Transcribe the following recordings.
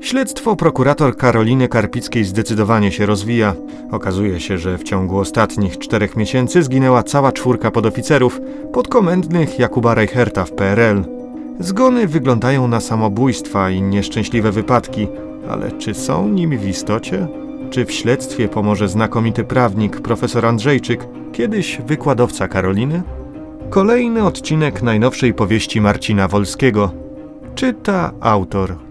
Śledztwo prokurator Karoliny Karpickiej zdecydowanie się rozwija. Okazuje się, że w ciągu ostatnich czterech miesięcy zginęła cała czwórka podoficerów podkomendnych Jakuba Reicherta w PRL. Zgony wyglądają na samobójstwa i nieszczęśliwe wypadki, ale czy są nimi w istocie? Czy w śledztwie pomoże znakomity prawnik profesor Andrzejczyk, kiedyś wykładowca Karoliny? Kolejny odcinek najnowszej powieści Marcina Wolskiego. Czyta autor.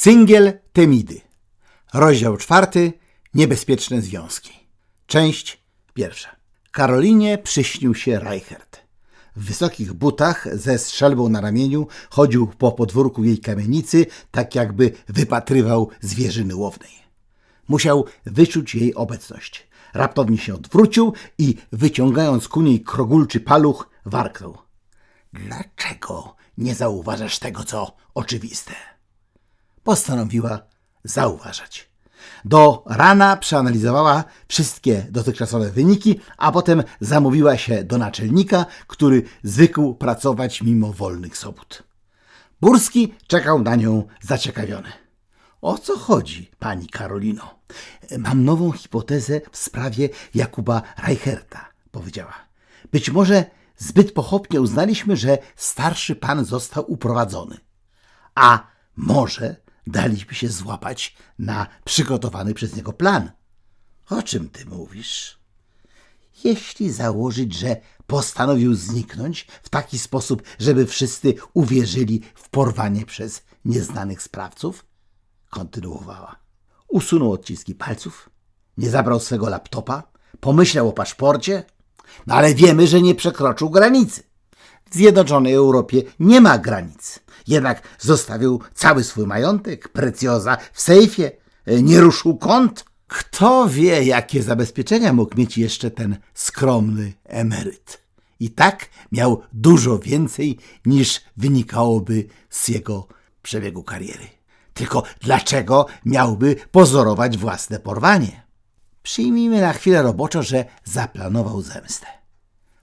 Cyngiel Temidy. Rozdział czwarty. Niebezpieczne związki. Część pierwsza. Karolinie przyśnił się Reichert. W wysokich butach ze strzelbą na ramieniu chodził po podwórku jej kamienicy, tak jakby wypatrywał zwierzyny łownej. Musiał wyczuć jej obecność. Raptownie się odwrócił i wyciągając ku niej krogulczy paluch, warknął. Dlaczego nie zauważasz tego, co oczywiste? Postanowiła zauważać. Do rana przeanalizowała wszystkie dotychczasowe wyniki, a potem zamówiła się do naczelnika, który zwykł pracować mimo wolnych sobot. Burski czekał na nią zaciekawiony. O co chodzi, pani Karolino? Mam nową hipotezę w sprawie Jakuba Reicherta, powiedziała. Być może zbyt pochopnie uznaliśmy, że starszy pan został uprowadzony. A może daliśmy się złapać na przygotowany przez niego plan. O czym ty mówisz? Jeśli założyć, że postanowił zniknąć w taki sposób, żeby wszyscy uwierzyli w porwanie przez nieznanych sprawców, kontynuowała. Usunął odciski palców, nie zabrał swego laptopa, pomyślał o paszporcie, no ale wiemy, że nie przekroczył granicy. W Zjednoczonej Europie nie ma granic. Jednak zostawił cały swój majątek, precjoza w sejfie, e, nie ruszył kąt. Kto wie, jakie zabezpieczenia mógł mieć jeszcze ten skromny emeryt. I tak miał dużo więcej niż wynikałoby z jego przebiegu kariery. Tylko dlaczego miałby pozorować własne porwanie? Przyjmijmy na chwilę roboczo, że zaplanował zemstę.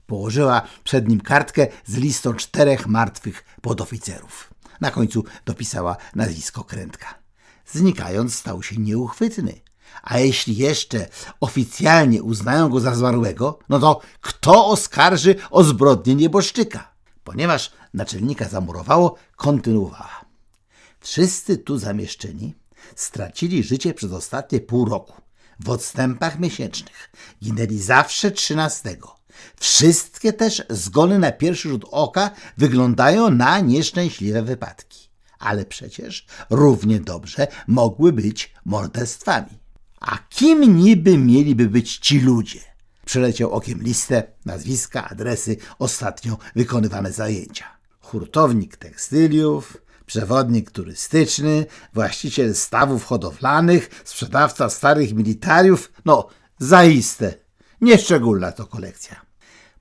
Położyła przed nim kartkę z listą czterech martwych podoficerów. Na końcu dopisała nazwisko krętka. Znikając stał się nieuchwytny. A jeśli jeszcze oficjalnie uznają go za zmarłego, no to kto oskarży o zbrodnię nieboszczyka? Ponieważ naczelnika zamurowało, kontynuowała. Wszyscy tu zamieszczeni stracili życie przez ostatnie pół roku. W odstępach miesięcznych ginęli zawsze trzynastego. Wszystkie też zgony na pierwszy rzut oka wyglądają na nieszczęśliwe wypadki. Ale przecież równie dobrze mogły być morderstwami. A kim niby mieliby być ci ludzie? Przeleciał okiem listę, nazwiska, adresy, ostatnio wykonywane zajęcia. Hurtownik tekstyliów, przewodnik turystyczny, właściciel stawów hodowlanych, sprzedawca starych militariów. No, zaiste, nieszczególna to kolekcja.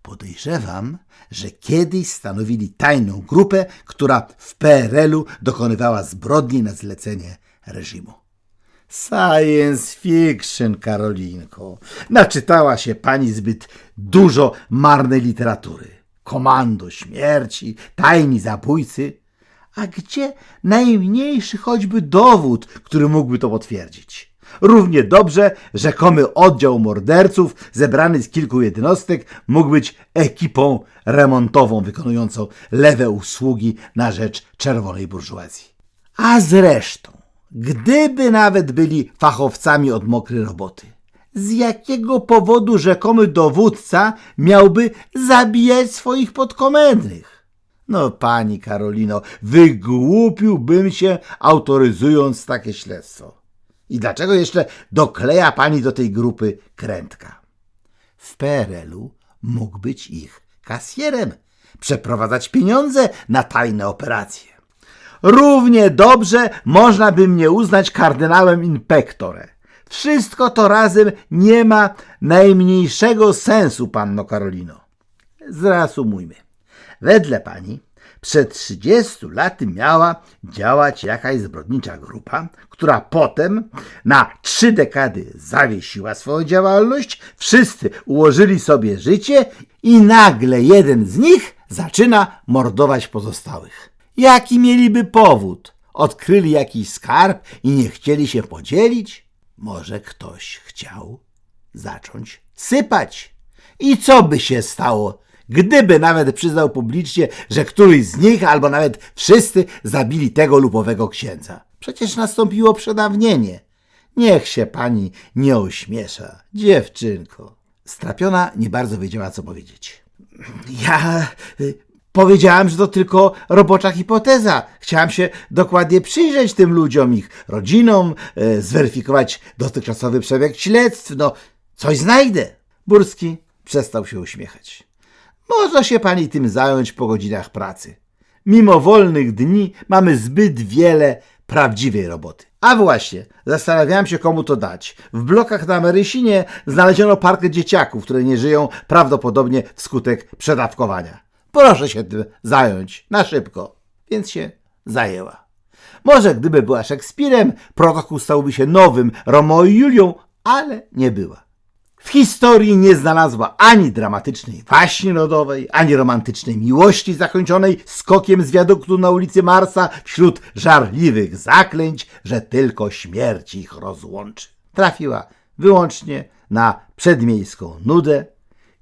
Podejrzewam, że kiedyś stanowili tajną grupę, która w PRL-u dokonywała zbrodni na zlecenie reżimu. Science fiction, Karolinko. Naczytała się pani zbyt dużo marnej literatury. Komando śmierci, tajni zabójcy. A gdzie najmniejszy choćby dowód, który mógłby to potwierdzić? Równie dobrze rzekomy oddział morderców zebrany z kilku jednostek mógł być ekipą remontową wykonującą lewe usługi na rzecz czerwonej burżuazji. A zresztą, gdyby nawet byli fachowcami od mokrej roboty, z jakiego powodu rzekomy dowódca miałby zabijać swoich podkomendnych? No, pani Karolino, wygłupiłbym się autoryzując takie śledztwo. I dlaczego jeszcze dokleja pani do tej grupy krętka? W PRL-u mógł być ich kasjerem, przeprowadzać pieniądze na tajne operacje. Równie dobrze można by mnie uznać kardynałem inspektorem. Wszystko to razem nie ma najmniejszego sensu, panno Karolino. Zreasumujmy. Wedle pani przed 30 laty miała działać jakaś zbrodnicza grupa, która potem na trzy dekady zawiesiła swoją działalność, wszyscy ułożyli sobie życie i nagle jeden z nich zaczyna mordować pozostałych. Jaki mieliby powód? odkryli jakiś skarb i nie chcieli się podzielić? Może ktoś chciał zacząć sypać. I co by się stało, gdyby nawet przyznał publicznie, że któryś z nich, albo nawet wszyscy zabili tego lub owego księdza? Przecież nastąpiło przedawnienie. Niech się pani nie ośmiesza, dziewczynko. Strapiona nie bardzo wiedziała, co powiedzieć. Ja y, powiedziałam, że to tylko robocza hipoteza. Chciałam się dokładnie przyjrzeć tym ludziom, ich rodzinom, y, zweryfikować dotychczasowy przebieg śledztw. No, coś znajdę. Burski przestał się uśmiechać. Może się pani tym zająć po godzinach pracy. Mimo wolnych dni mamy zbyt wiele prawdziwej roboty. A właśnie, zastanawiałem się, komu to dać. W blokach na Marysinie znaleziono parkę dzieciaków, które nie żyją prawdopodobnie wskutek przedawkowania. Proszę się tym zająć, na szybko. Więc się zajęła. Może gdyby była Szekspirem, protokół stałby się nowym Romeo i Julią, ale nie była. W historii nie znalazła ani dramatycznej waśni rodowej, ani romantycznej miłości zakończonej skokiem z wiaduktu na ulicy Marsa wśród żarliwych zaklęć, że tylko śmierć ich rozłączy. Trafiła wyłącznie na przedmiejską nudę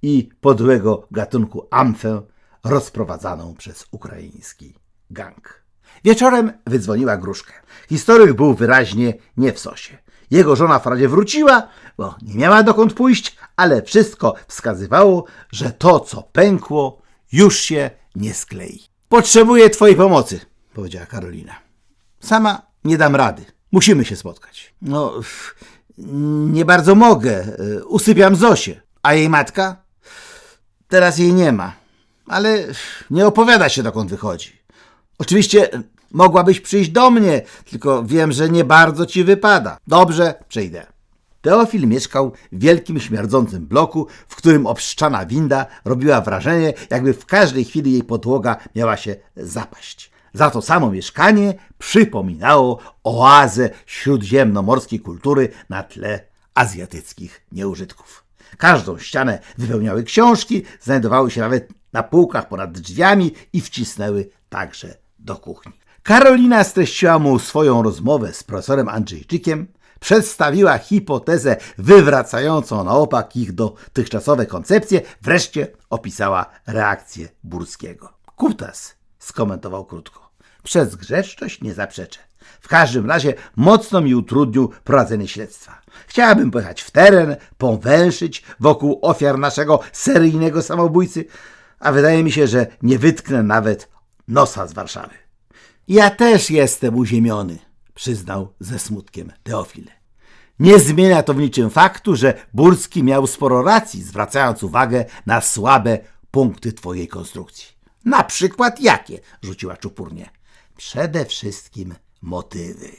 i podłego gatunku amfę rozprowadzaną przez ukraiński gang. Wieczorem wydzwoniła gruszkę. Historyk był wyraźnie nie w sosie. Jego żona wprawdzie wróciła, bo nie miała dokąd pójść, ale wszystko wskazywało, że to, co pękło, już się nie sklei. Potrzebuję twojej pomocy, powiedziała Karolina. Sama nie dam rady. Musimy się spotkać. No, nie bardzo mogę. Y, Usypiam Zosię. A jej matka? Teraz jej nie ma. Ale nie opowiada się, dokąd wychodzi. Oczywiście mogłabyś przyjść do mnie, tylko wiem, że nie bardzo ci wypada. Dobrze, przyjdę. Teofil mieszkał w wielkim, śmierdzącym bloku, w którym obszczana winda robiła wrażenie, jakby w każdej chwili jej podłoga miała się zapaść. Za to samo mieszkanie przypominało oazę śródziemnomorskiej kultury na tle azjatyckich nieużytków. Każdą ścianę wypełniały książki, znajdowały się nawet na półkach ponad drzwiami i wcisnęły także do kuchni. Karolina streściła mu swoją rozmowę z profesorem Andrzejczykiem, przedstawiła hipotezę wywracającą na opak ich dotychczasowe koncepcje, wreszcie opisała reakcję Burskiego. Kutas skomentował krótko. Przez grzeczność nie zaprzeczę. W każdym razie mocno mi utrudnił prowadzenie śledztwa. Chciałabym pojechać w teren, powęszyć wokół ofiar naszego seryjnego samobójcy, a wydaje mi się, że nie wytknę nawet nosa z Warszawy. Ja też jestem uziemiony, przyznał ze smutkiem Teofil. Nie zmienia to w niczym faktu, że Burski miał sporo racji, zwracając uwagę na słabe punkty twojej konstrukcji. Na przykład jakie? rzuciła czupurnie. Przede wszystkim motywy.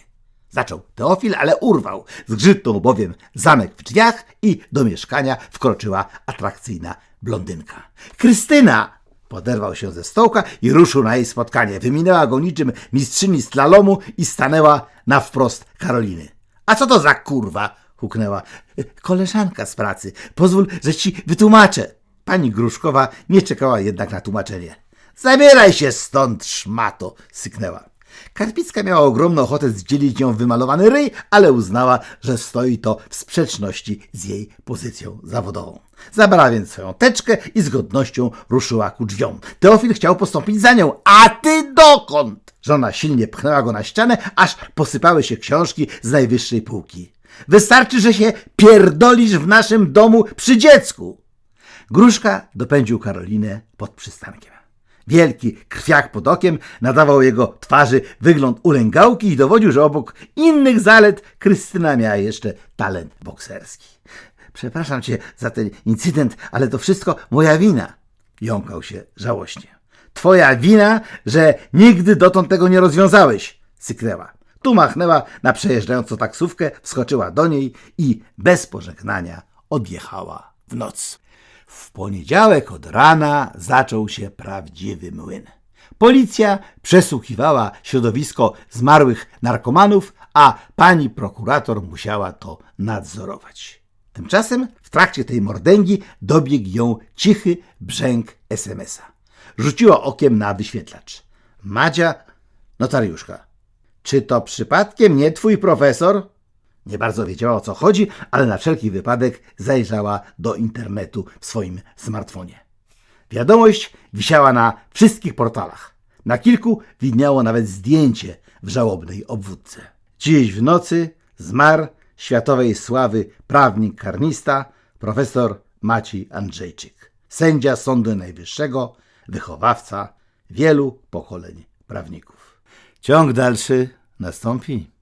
Zaczął Teofil, ale urwał. Zgrzytnął bowiem zamek w drzwiach i do mieszkania wkroczyła atrakcyjna blondynka. Krystyna! Poderwał się ze stołka i ruszył na jej spotkanie. Wyminęła go niczym mistrzyni slalomu i stanęła na wprost Karoliny. A co to za kurwa? huknęła. Koleżanka z pracy. Pozwól, że ci wytłumaczę. Pani Gruszkowa nie czekała jednak na tłumaczenie. Zabieraj się stąd, szmato! syknęła. Karpicka miała ogromną ochotę zdzielić ją wymalowany ryj, ale uznała, że stoi to w sprzeczności z jej pozycją zawodową. Zabrała więc swoją teczkę i z godnością ruszyła ku drzwiom. Teofil chciał postąpić za nią. A ty dokąd? Żona silnie pchnęła go na ścianę, aż posypały się książki z najwyższej półki. Wystarczy, że się pierdolisz w naszym domu przy dziecku. Gruszka dopędził Karolinę pod przystankiem. Wielki krwiak pod okiem nadawał jego twarzy wygląd ulęgałki i dowodził, że obok innych zalet Krystyna miała jeszcze talent bokserski. Przepraszam cię za ten incydent, ale to wszystko moja wina. Jąkał się żałośnie. Twoja wina, że nigdy dotąd tego nie rozwiązałeś, syknęła. Tu machnęła na przejeżdżającą taksówkę, wskoczyła do niej i bez pożegnania odjechała w noc. W poniedziałek od rana zaczął się prawdziwy młyn. Policja przesłuchiwała środowisko zmarłych narkomanów, a pani prokurator musiała to nadzorować. Tymczasem w trakcie tej mordęgi dobiegł ją cichy brzęk SMS-a. Rzuciła okiem na wyświetlacz. Madzia, notariuszka. Czy to przypadkiem nie twój profesor? Nie bardzo wiedziała o co chodzi, ale na wszelki wypadek zajrzała do internetu w swoim smartfonie. Wiadomość wisiała na wszystkich portalach. Na kilku widniało nawet zdjęcie w żałobnej obwódce. Dziś w nocy zmarł światowej sławy prawnik karnista profesor Maciej Andrzejczyk, sędzia Sądu Najwyższego, wychowawca wielu pokoleń prawników. Ciąg dalszy nastąpi.